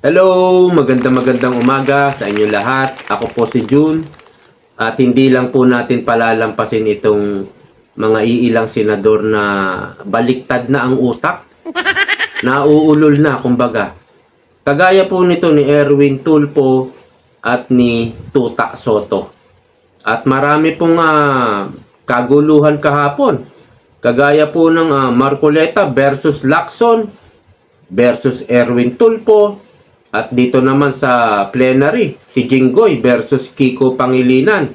Hello, magandang magandang umaga sa inyo lahat. Ako po si June. At hindi lang po natin palalampasin itong mga iilang senador na baliktad na ang utak. Nauulol na, kumbaga. Kagaya po nito ni Erwin Tulpo at ni Tuta Soto. At marami pong ah, kaguluhan kahapon. Kagaya po ng ah, Marcoleta versus Lacson versus Erwin Tulpo. At dito naman sa plenary, si Jinggoy versus Kiko Pangilinan.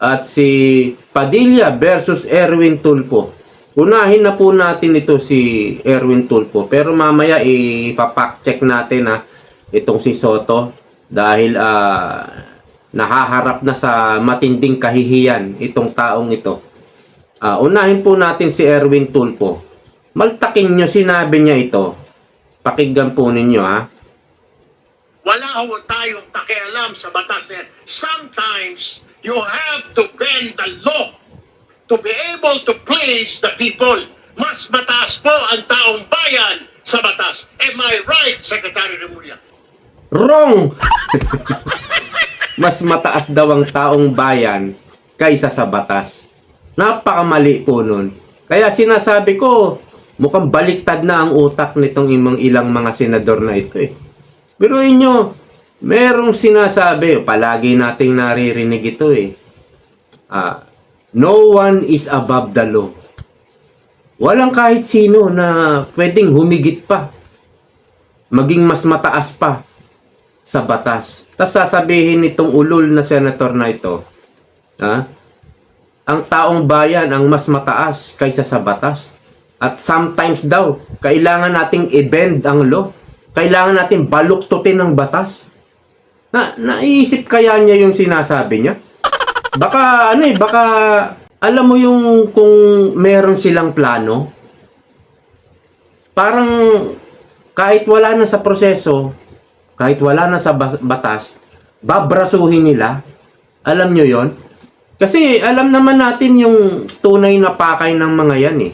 At si Padilla versus Erwin Tulpo. Unahin na po natin ito si Erwin Tulpo. Pero mamaya ipapak-check natin na itong si Soto. Dahil ah, nahaharap na sa matinding kahihiyan itong taong ito. Ah, unahin po natin si Erwin Tulpo. Maltaking nyo sinabi niya ito. Pakinggan po ninyo ha. Wala ho tayong pakialam sa batas na. Sometimes, you have to bend the law to be able to please the people. Mas mataas po ang taong bayan sa batas. Am I right, Secretary Remulla? Wrong! Mas mataas daw ang taong bayan kaysa sa batas. Napakamali po nun. Kaya sinasabi ko, mukhang baliktad na ang utak nitong imang ilang mga senador na ito eh. Pero inyo, merong sinasabi, palagi nating naririnig ito eh. Ah, no one is above the law. Walang kahit sino na pwedeng humigit pa. Maging mas mataas pa sa batas. Tapos sasabihin nitong ulol na senator na ito, ha? ang taong bayan ang mas mataas kaysa sa batas. At sometimes daw, kailangan nating i-bend ang law. Kailangan natin baluktutin ang batas. Na, naiisip kaya niya yung sinasabi niya? Baka, ano eh, baka, alam mo yung kung meron silang plano, parang kahit wala na sa proseso, kahit wala na sa batas, babrasuhin nila. Alam nyo yon? Kasi alam naman natin yung tunay na pakay ng mga yan eh.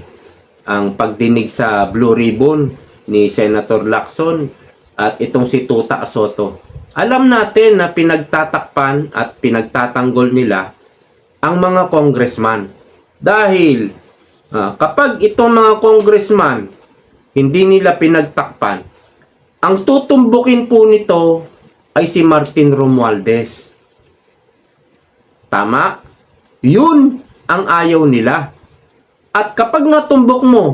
Ang pagdinig sa Blue Ribbon ni Senator Lacson at itong si Tuta Soto. Alam natin na pinagtatakpan at pinagtatanggol nila ang mga congressman. Dahil ah, kapag itong mga congressman hindi nila pinagtakpan, ang tutumbukin po nito ay si Martin Romualdez. Tama? Yun ang ayaw nila. At kapag natumbok mo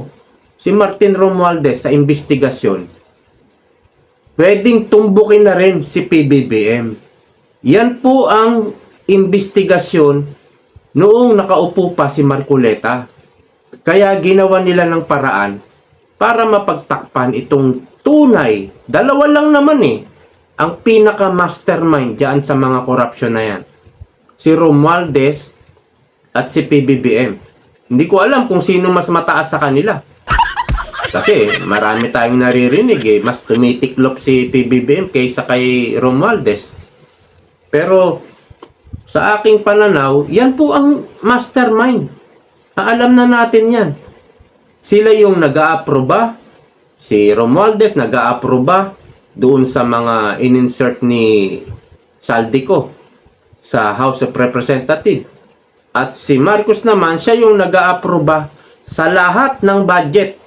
si Martin Romualdez sa investigasyon, pwedeng tumbukin na rin si PBBM. Yan po ang investigasyon noong nakaupo pa si Marcoleta. Kaya ginawa nila ng paraan para mapagtakpan itong tunay. Dalawa lang naman eh. Ang pinaka-mastermind dyan sa mga korupsyon na yan. Si Romualdez at si PBBM. Hindi ko alam kung sino mas mataas sa kanila. Kasi marami tayong naririnig eh. Mas tumitiklop si PBBM kaysa kay Romualdez. Pero sa aking pananaw, yan po ang mastermind. Alam na natin yan. Sila yung nag-aaproba. Si Romualdez nag-aaproba doon sa mga in-insert ni Saldico sa House of Representatives. At si Marcos naman, siya yung nag-aaproba sa lahat ng budget.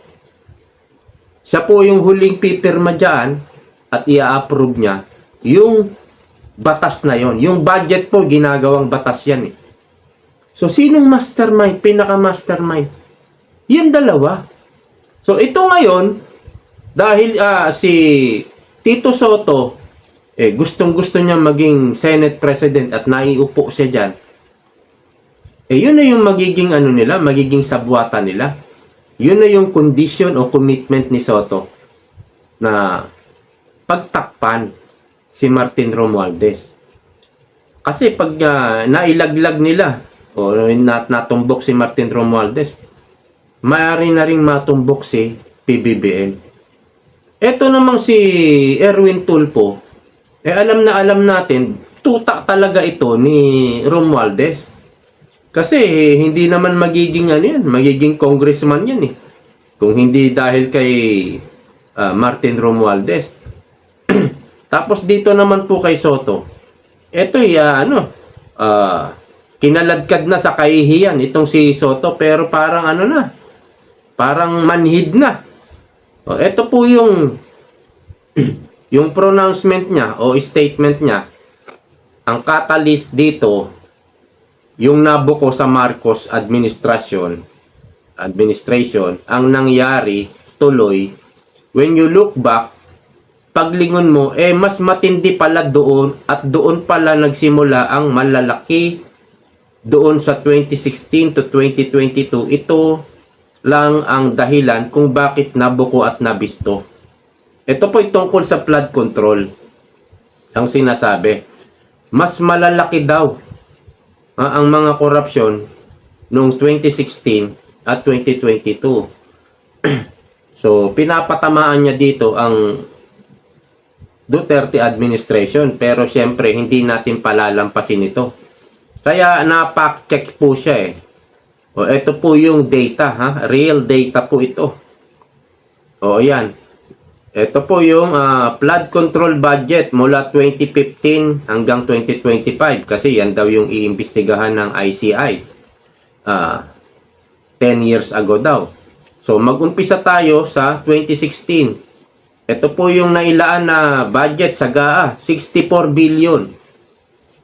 Siya po yung huling pipirma dyan at i-approve niya yung batas na yon. Yung budget po, ginagawang batas yan eh. So, sinong mastermind? Pinaka-mastermind? Yan dalawa. So, ito ngayon, dahil ah, si Tito Soto, eh, gustong-gusto niya maging Senate President at naiupo siya dyan, eh, yun na yung magiging ano nila, magiging sabwata nila. Yun na yung condition o commitment ni Soto na pagtakpan si Martin Romualdez. Kasi pag ah, nailaglag nila o nat natumbok si Martin Romualdez, maaari na ring matumbok si PBBM. Ito namang si Erwin Tulpo, eh alam na alam natin, tuta talaga ito ni Romualdez. Kasi hindi naman magiging ano yan, magiging congressman yan eh. Kung hindi dahil kay ah, Martin Romualdez. Tapos dito naman po kay Soto, eto ya ano, ah, kinaladkad na sa kahihiyan itong si Soto pero parang ano na, parang manhid na. O, eto po yung yung pronouncement niya o statement niya. Ang catalyst dito, yung nabuko sa Marcos administration, administration, ang nangyari tuloy, when you look back, paglingon mo, eh mas matindi pala doon at doon pala nagsimula ang malalaki doon sa 2016 to 2022. Ito lang ang dahilan kung bakit nabuko at nabisto. Ito po tungkol sa flood control. Ang sinasabi, mas malalaki daw ah, ang mga korupsyon noong 2016 at 2022. so, pinapatamaan niya dito ang Duterte administration pero syempre hindi natin palalampasin ito. Kaya napak-check po siya eh. O ito po yung data ha, real data po ito. O yan. Ito po yung ah, flood control budget mula 2015 hanggang 2025 kasi yan daw yung iimbestigahan ng ICI. Ah 10 years ago daw. So mag-umpisa tayo sa 2016. Ito po yung nailaan na budget sa GAA, 64 billion.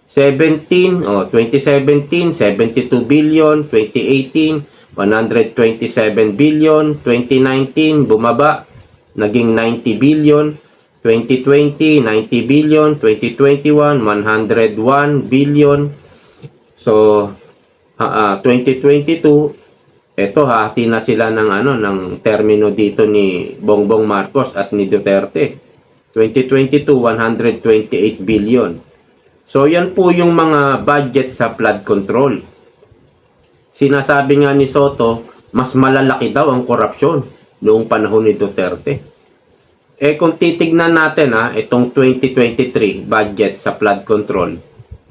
17, oh, 2017, 72 billion, 2018, 127 billion, 2019, bumaba, naging 90 billion, 2020, 90 billion, 2021, 101 billion. So, ah, ah, 2022, eto hati na sila ng ano ng termino dito ni Bongbong Marcos at ni Duterte. 2022 128 billion. So yan po yung mga budget sa flood control. Sinasabi nga ni Soto, mas malalaki daw ang korupsyon noong panahon ni Duterte. Eh kung titignan natin ha, itong 2023 budget sa flood control,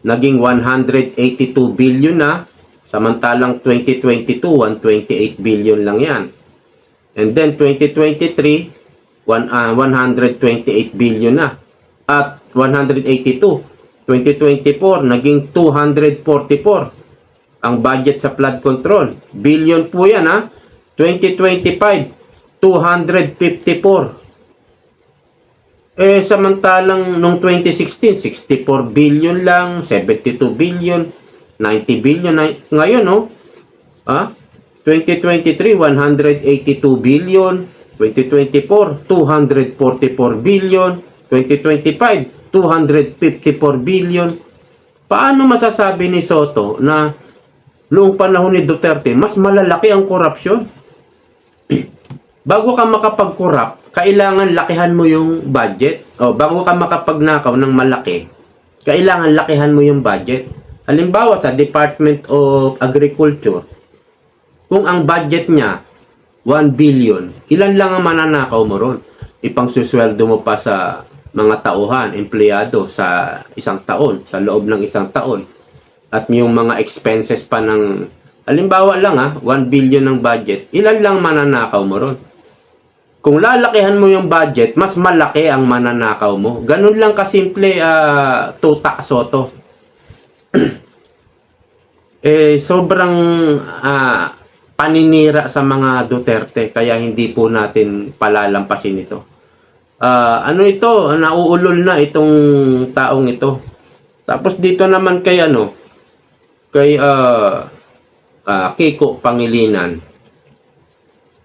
naging 182 billion na Samantalang 2022, 128 billion lang yan. And then 2023, one, ah, 128 billion na. At 182. 2024, naging 244 ang budget sa flood control. Billion po yan ha. 2025, 254. Eh, samantalang nung 2016, 64 billion lang, 72 billion, 90 billion. Ngayon no ah 2023 182 billion. 2024 244 billion. 2025 254 billion. Paano masasabi ni Soto na noong panahon ni Duterte mas malalaki ang korupsyon bago ka makapag-corrupt kailangan lakihan mo yung budget o bago ka makapagnakaw ng malaki kailangan lakihan mo yung budget Halimbawa sa Department of Agriculture, kung ang budget niya 1 billion, ilan lang ang mananakaw mo ron? Ipang susweldo mo pa sa mga tauhan, empleyado sa isang taon, sa loob ng isang taon. At yung mga expenses pa ng, halimbawa lang ha, 1 billion ng budget, ilan lang mananakaw mo ron? Kung lalakihan mo yung budget, mas malaki ang mananakaw mo. Ganun lang kasimple, uh, tuta soto eh sobrang ah, paninira sa mga Duterte kaya hindi po natin palalampasin ito. Ah, ano ito? Nauulol na itong taong ito. Tapos dito naman kay ano kay ah, ah, Kiko Pangilinan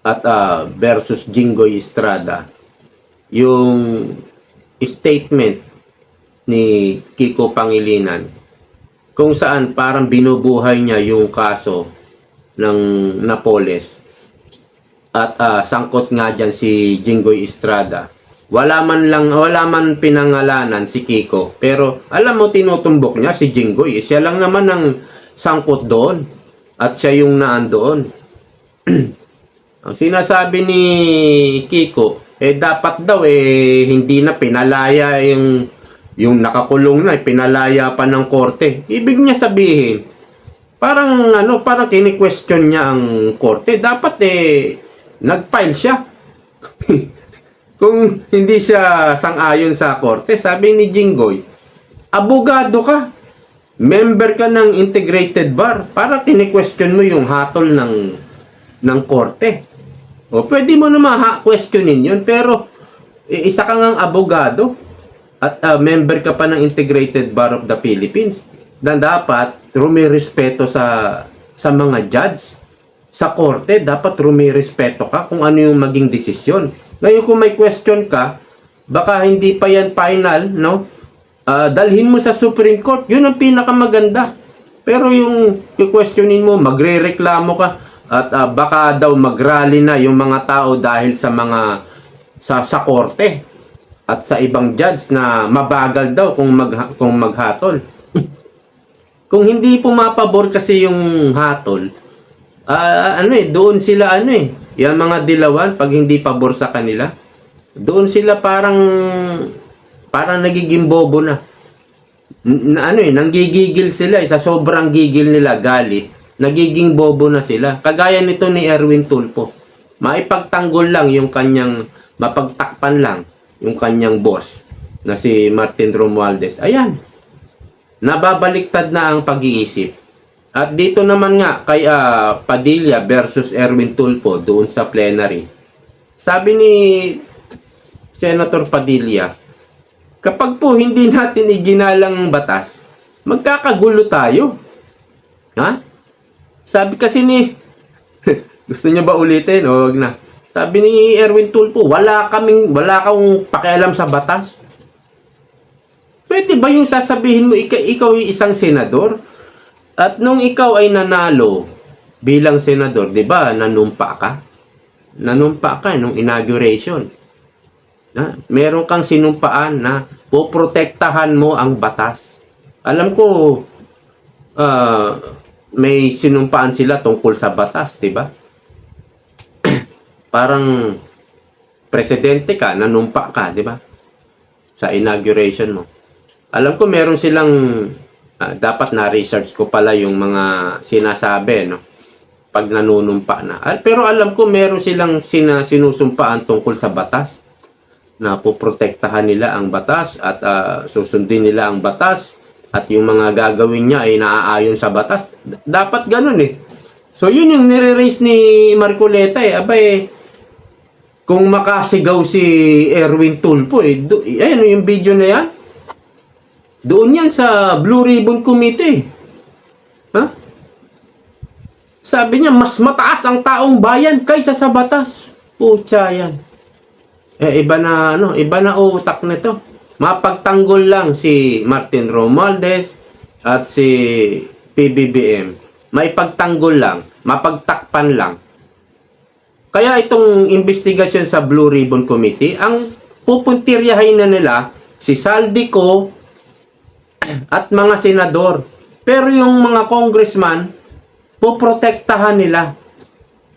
at ah, versus Jingoy Estrada yung statement ni Kiko Pangilinan kung saan parang binubuhay niya yung kaso ng Napoles at ah, sangkot nga dyan si Jinggoy Estrada. Wala man lang, wala man pinangalanan si Kiko. Pero alam mo, tinutumbok niya si Jinggoy. Siya lang naman ang sangkot doon. At siya yung naan doon. ang sinasabi ni Kiko, eh dapat daw eh hindi na pinalaya yung yung nakakulong na, pinalaya pa ng korte. Ibig niya sabihin, parang ano, parang kini-question niya ang korte. Dapat eh, nag-file siya. kung hindi siya sang-ayon sa korte, sabi ni Jinggoy, abogado ka. Member ka ng integrated bar. Para kini-question mo yung hatol ng ng korte. O pwede mo naman ha questionin yun, pero isa ka ngang abogado at ah, member ka pa ng Integrated Bar of the Philippines na dapat rumirespeto sa sa mga judge. Sa korte dapat rumirespeto ka kung ano yung maging desisyon. Ngayon kung may question ka baka hindi pa yan final no? Ah, dalhin mo sa Supreme Court. Yun ang pinakamaganda. Pero yung questionin mo magrereklamo ka at ah, baka daw magrally na yung mga tao dahil sa mga sa sa korte at sa ibang judge na mabagal daw kung mag kung maghatol. kung hindi pumapabor kasi yung hatol, ah, ano eh, doon sila ano eh, yung mga dilawan pag hindi pabor sa kanila, doon sila parang parang nagiging bobo na. N- ano eh, nanggigigil sila eh, sa sobrang gigil nila galit, nagiging bobo na sila. Kagaya nito ni Erwin Tulpo. Maipagtanggol lang yung kanyang, mapagtakpan lang yung kanyang boss na si Martin Romualdez. Ayan, nababaliktad na ang pag-iisip. At dito naman nga kay ah, Padilla versus Erwin Tulpo doon sa plenary. Sabi ni Senator Padilla, kapag po hindi natin iginalang batas, magkakagulo tayo. Ha? Sabi kasi ni gusto niya ba ulitin o wag na? Sabi ni Erwin Tulpo, wala kaming wala kang pakialam sa batas. Pwede ba yung sasabihin mo ikaw, ikaw ay isang senador? At nung ikaw ay nanalo bilang senador, 'di ba? Nanumpa ka. Nanumpa ka nung inauguration. Na, meron kang sinumpaan na poprotektahan mo ang batas. Alam ko ah, may sinumpaan sila tungkol sa batas, 'di ba? Parang presidente ka, nanumpa ka, 'di ba? Sa inauguration mo. Alam ko meron silang ah, dapat na research ko pala yung mga sinasabi, no? Pag nanunumpa na. Ah, pero alam ko meron silang sina, sinusumpaan tungkol sa batas na poprotektahan nila ang batas at ah, susundin nila ang batas at yung mga gagawin niya ay naaayon sa batas. Dapat ganun eh. So yun yung nire-raise ni Marcoleta eh. Abay, kung makasigaw si Erwin Tulpo eh. Do, ayan yung video na yan. Doon yan sa Blue Ribbon Committee. Ha? Sabi niya, mas mataas ang taong bayan kaysa sa batas. Pucha yan. Eh, iba na, ano, iba na utak nito. Mapagtanggol lang si Martin Romualdez at si PBBM. May pagtanggol lang. Mapagtakpan lang. Kaya itong investigasyon sa Blue Ribbon Committee, ang pupuntiryahin na nila si Saldico at mga senador. Pero yung mga congressman, poprotektahan nila.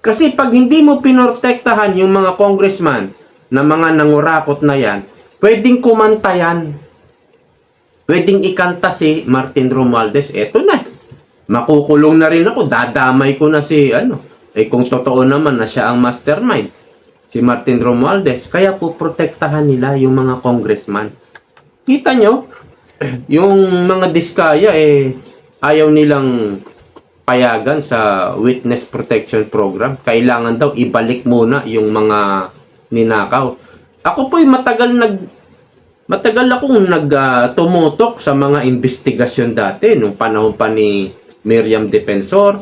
Kasi pag hindi mo pinortektahan yung mga congressman na mga nangurakot na yan, pwedeng kumanta yan. Pwedeng ikanta si Martin Romualdez. Eto na. Makukulong na rin ako. Dadamay ko na si ano. Eh kung totoo naman na siya ang mastermind. Si Martin Romualdez. Kaya po protektahan nila yung mga congressman. Kita nyo? Yung mga diskaya eh ayaw nilang payagan sa witness protection program. Kailangan daw ibalik muna yung mga ninakaw. Ako po'y matagal nag matagal akong nag ah, tumutok sa mga investigasyon dati nung panahon pa ni Miriam Defensor,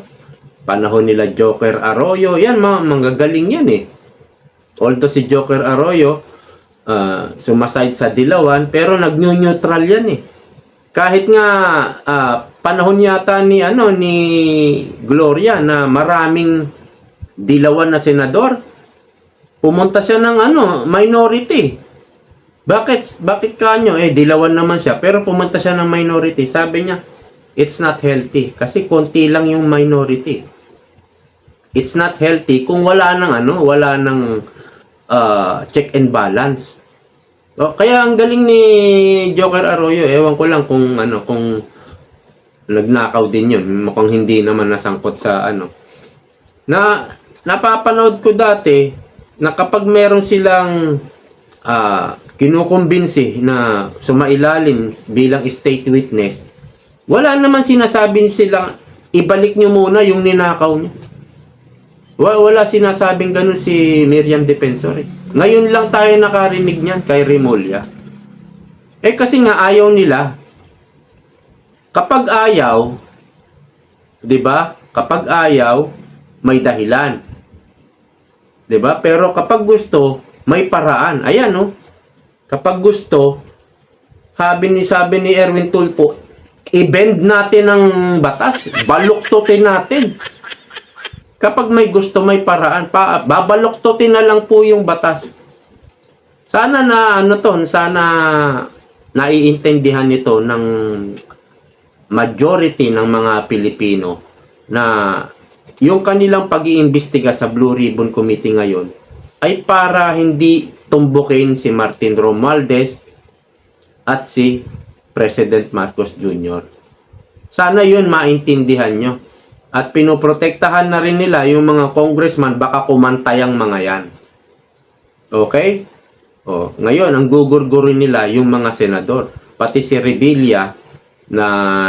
panahon nila Joker Arroyo. Yan mga manggagaling yan eh. Although si Joker Arroyo ah, sumaside sa Dilawan pero nag-neutral yan eh. Kahit nga ah, panahon yata ni ano ni Gloria na maraming Dilawan na senador, pumunta siya ng ano, minority. Bakit bakit kanyo eh dilawan naman siya pero pumunta siya ng minority. Sabi niya, it's not healthy kasi konti lang yung minority. It's not healthy kung wala nang ano, wala nang ah, check and balance. O, kaya ang galing ni Joker Arroyo, ewan ko lang kung ano, kung nagnakaw din yun. Mukhang hindi naman nasangkot sa ano. Na napapanood ko dati na kapag meron silang ah kinukumbinsi na sumailalim bilang state witness, wala naman sinasabi sila ibalik nyo muna yung ninakaw niyo. Wa- Wala sinasabing ganun si Miriam Defensor. eh. Ngayon lang tayo nakarinig niyan kay Remulla. Eh kasi nga ayaw nila. Kapag ayaw, 'di ba? Kapag ayaw, may dahilan. 'Di ba? Pero kapag gusto, may paraan. Ayan no. Kapag gusto, sabi ni sabi ni Erwin Tulpo, i-bend natin ang batas, baluktutin natin. Kapag may gusto, may paraan. Pa, babaluktutin na lang po yung batas. Sana na ano to, sana naiintindihan nito ng majority ng mga Pilipino na yung kanilang pag-iimbestiga sa Blue Ribbon Committee ngayon ay para hindi tumbukin si Martin Romualdez at si President Marcos Jr. Sana yun maintindihan nyo. At pinoprotektahan na rin nila yung mga congressman baka kumantay ang mga yan. Okay? O, ngayon, ang gugurgurin nila yung mga senador. Pati si Revilla na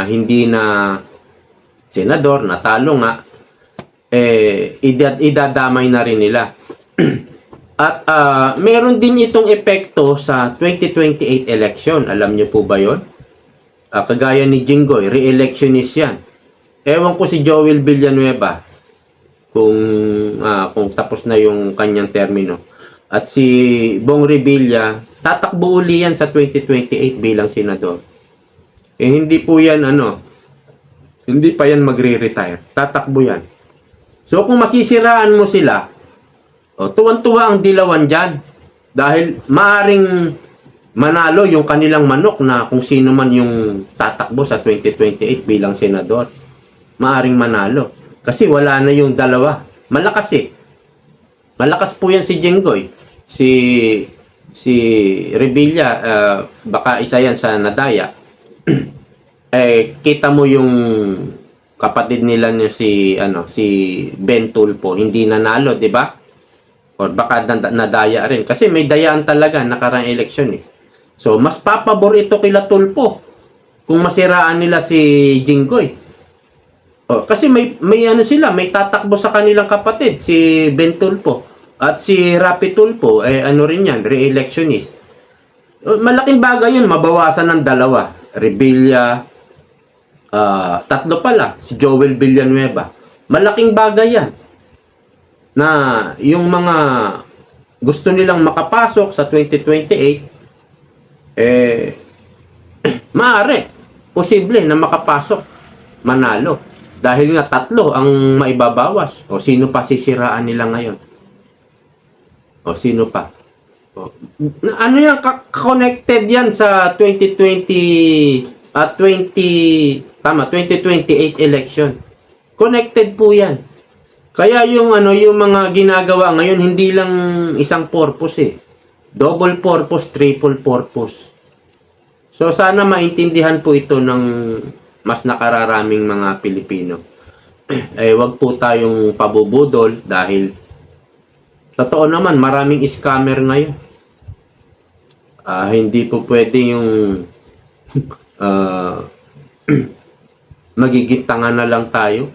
hindi na senador, natalo nga, eh, ida- idadamay na rin nila. At ah, meron din itong epekto sa 2028 election. Alam niyo po ba yon? Ah, kagaya ni Jinggoy, re-electionist yan. Ewan ko si Joel Villanueva kung ah, kung tapos na yung kanyang termino. At si Bong Revilla, tatakbo uli yan sa 2028 bilang senador. Eh hindi po yan ano, hindi pa yan magre-retire. Tatakbo yan. So kung masisiraan mo sila, o, tuwan-tuwa ang dilawan dyan. Dahil maaring manalo yung kanilang manok na kung sino man yung tatakbo sa 2028 bilang senador. Maaring manalo. Kasi wala na yung dalawa. Malakas eh. Malakas po yan si Jenggoy. Si si Revilla, ah, baka isa yan sa Nadaya. eh, kita mo yung kapatid nila ni si ano si Ben Tulpo hindi nanalo, 'di ba? Or baka na- nadaya rin kasi may dayaan talaga nakarang eleksyon eh. So mas papabor ito kila Tulpo kung masiraan nila si Jinggoy. Oh, kasi may may ano sila, may tatakbo sa kanilang kapatid si Ben Tulpo at si Rapi Tulpo eh ano rin yan, re-electionist. Oh, Malaking bagay yun, mabawasan ng dalawa. Rebilla, ah, tatlo pala, si Joel Villanueva. Malaking bagay yan. Na yung mga gusto nilang makapasok sa 2028, eh, maaari, posible na makapasok, manalo. Dahil nga tatlo ang maibabawas. O sino pa sisiraan nila ngayon? O sino pa? O, ano yan, connected yan sa 2020 at 20 tama 2028 election. Connected po yan. Kaya yung ano yung mga ginagawa ngayon hindi lang isang purpose eh. Double purpose, triple purpose. So sana maintindihan po ito ng mas nakararaming mga Pilipino. eh wag po tayong pabubudol dahil totoo naman maraming scammer ngayon. Ah, hindi po pwede yung ah, magiging tanga na lang tayo.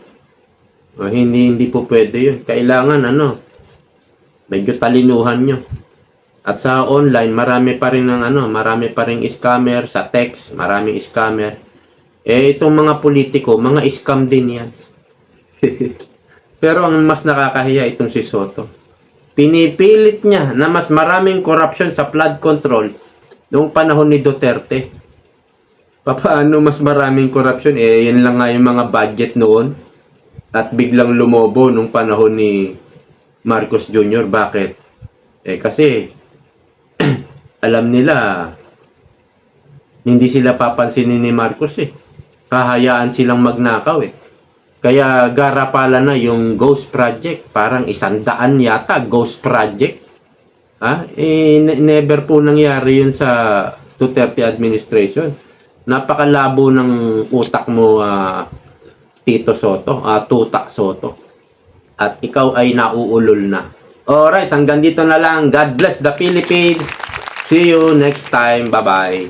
Ah, hindi hindi po pwede yun. Kailangan ano, medyo talinuhan nyo. At sa online, marami pa rin ng ano, marami pa rin scammer sa text, maraming scammer. Eh itong mga politiko, mga scam din yan. Pero ang mas nakakahiya itong si Soto. Pinipilit niya na mas maraming corruption sa flood control noong panahon ni Duterte. Paano mas maraming corruption? Eh, yan lang nga yung mga budget noon. At biglang lumobo nung panahon ni Marcos Jr. Bakit? Eh, kasi alam nila hindi sila papansinin ni Marcos eh. Hahayaan silang magnakaw eh. Kaya garapala na yung Ghost Project. Parang isang daan yata, Ghost Project. Ha? Eh, ne- never po nangyari yun sa Duterte administration. Napakalabo ng utak mo, ah, Tito Soto, ah, Tuta Soto. At ikaw ay nauulol na. Alright, hanggang dito na lang. God bless the Philippines. See you next time. Bye-bye.